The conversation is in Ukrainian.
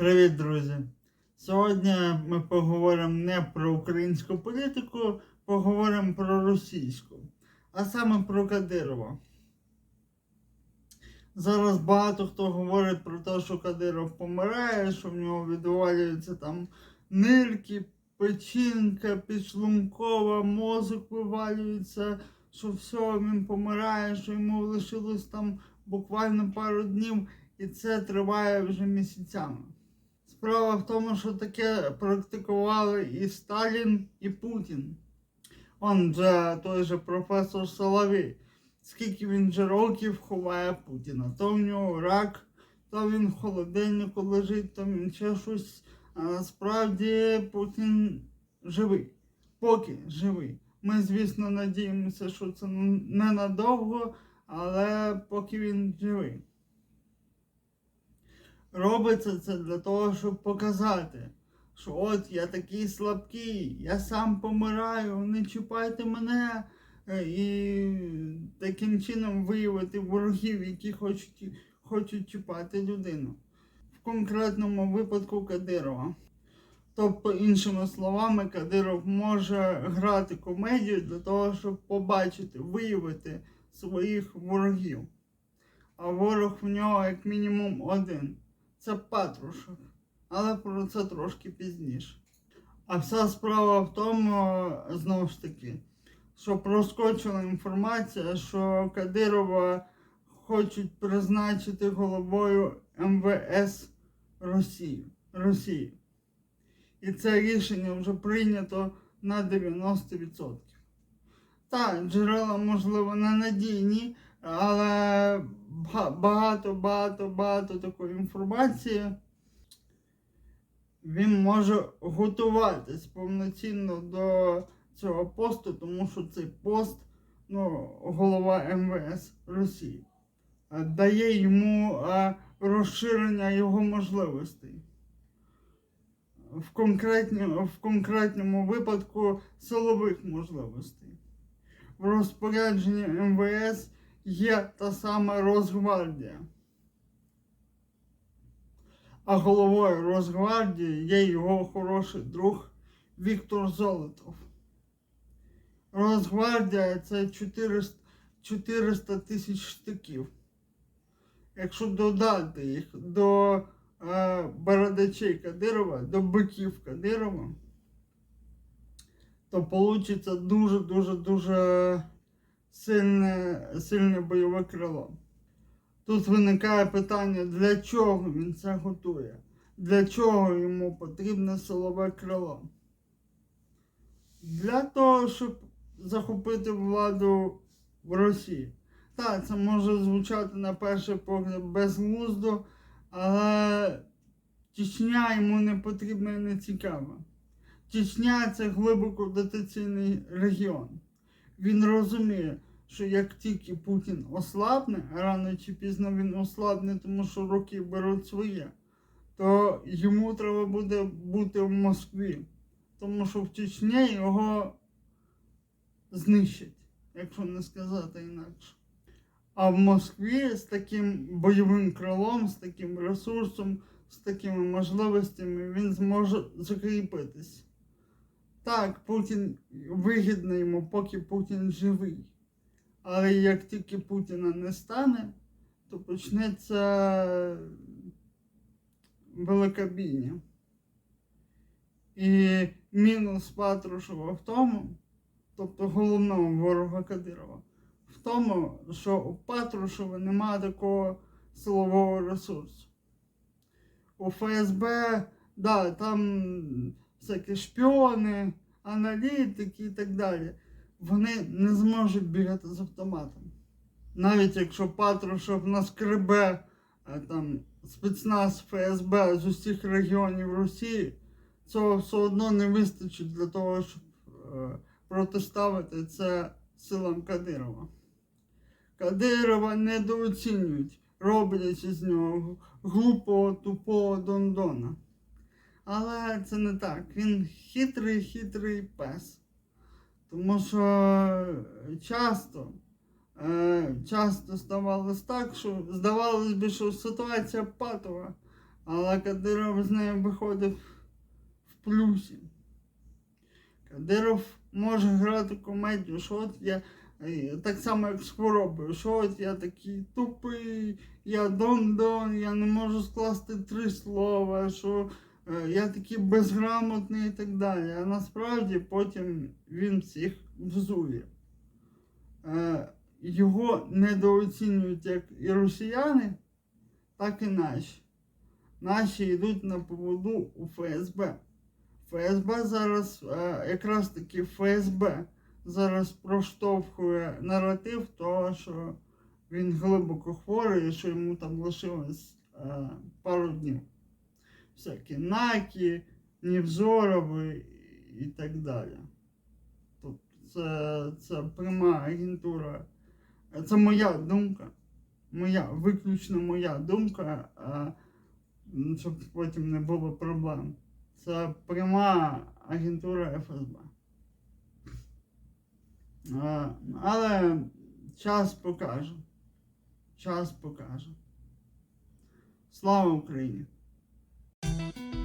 Привіт, друзі! Сьогодні ми поговоримо не про українську політику, поговоримо про російську, а саме про Кадирова. Зараз багато хто говорить про те, що Кадиров помирає, що в нього відвалюються там нирки, печінка, підшлункова, мозок вивалюється, що все, він помирає, що йому лишилось там буквально пару днів, і це триває вже місяцями. Справа в тому, що таке практикували і Сталін, і Путін. Он же той же професор Соловій. Скільки він же років ховає Путіна. То в нього рак, то він в холодильнику лежить, то він ще щось. А насправді Путін живий. Поки живий. Ми, звісно, надіємося, що це ненадовго, але поки він живий. Робиться це для того, щоб показати, що от я такий слабкий, я сам помираю, не чіпайте мене. Е, І таким чином виявити ворогів, які хочуть, хочуть чіпати людину. В конкретному випадку Кадирова. Тобто, іншими словами, Кадиров може грати комедію для того, щоб побачити, виявити своїх ворогів. А ворог в нього як мінімум один. Це Патрушев. Але про це трошки пізніше. А вся справа в тому, знову ж таки, що проскочила інформація, що Кадирова хочуть призначити головою МВС Росії. Росії. І це рішення вже прийнято на 90%. Так, джерела, можливо, ненадійні, але багато, багато, багато такої інформації. Він може готуватись повноцінно до цього посту, тому що цей пост, ну, голова МВС Росії, е, дає йому е, розширення його можливостей. В, конкретні, в конкретному випадку силових можливостей. В розпорядженні МВС є та сама Росгвардія. А головою Росгвардії є його хороший друг Віктор Золотов. Росгвардія це 400 400 тисяч штиків. Якщо додати їх до е, бородачей Кадирова, до биків Кадирова, то вийде дуже-дуже-дуже сильне, сильне бойове крило. Тут виникає питання, для чого він це готує? Для чого йому потрібне силове крило? Для того, щоб захопити владу в Росії. Так, це може звучати на перший погляд безглуздо, але Чечня йому не потрібна і не цікава. Чечня це глибоко дотаційний регіон. Він розуміє, що як тільки Путін ослабне, рано чи пізно він ослабне, тому що роки беруть своє, то йому треба буде бути в Москві. Тому що в Чечні його знищать, якщо не сказати інакше. А в Москві з таким бойовим крилом, з таким ресурсом, з такими можливостями він зможе закріпитись. Так, Путін вигідно йому, поки Путін живий. Але як тільки Путіна не стане, то почнеться велика бійня. І мінус Патрушева в тому, тобто головного ворога Кадирова, в тому, що у Патрушева немає такого силового ресурсу. У ФСБ, да, там всякі шпіони, аналітики і так далі. Вони не зможуть бігати з автоматом. Навіть якщо Патрушев наскребе там спецназ ФСБ з усіх регіонів Росії, цього все одно не вистачить для того, щоб е, протиставити це силам Кадирова. Кадирова недооцінюють, роблячи з нього глупого, тупого Дондона. Але це не так. Він хитрий, хитрий пес. Тому що часто, е, часто ставалось так, що здавалось би, що ситуація патова, Але Кадиров з нею виходив в плюсі. Кадиров може грати комедію, що от я е, так само, як з хворобою, що от я такий тупий, я дон-дон, я не можу скласти три слова, що е, я такий безграмотний і так далі. А насправді потім він всіх взує. Е, Його недооцінюють як і росіяни, так і наші. Наші йдуть на поводу у ФСБ. ФСБ зараз, е, якраз таки ФСБ зараз проштовхує наратив того, що він глибоко хворий що йому там лишилось е, пару днів. Всякі Накі, Невзорови і так далі. Тобто це, це пряма агентура. Це моя думка. Моя, виключно моя думка, щоб потім не було проблем. Це пряма агентура ФСБ. Але час покаже. Час покаже. Слава Україні! thank you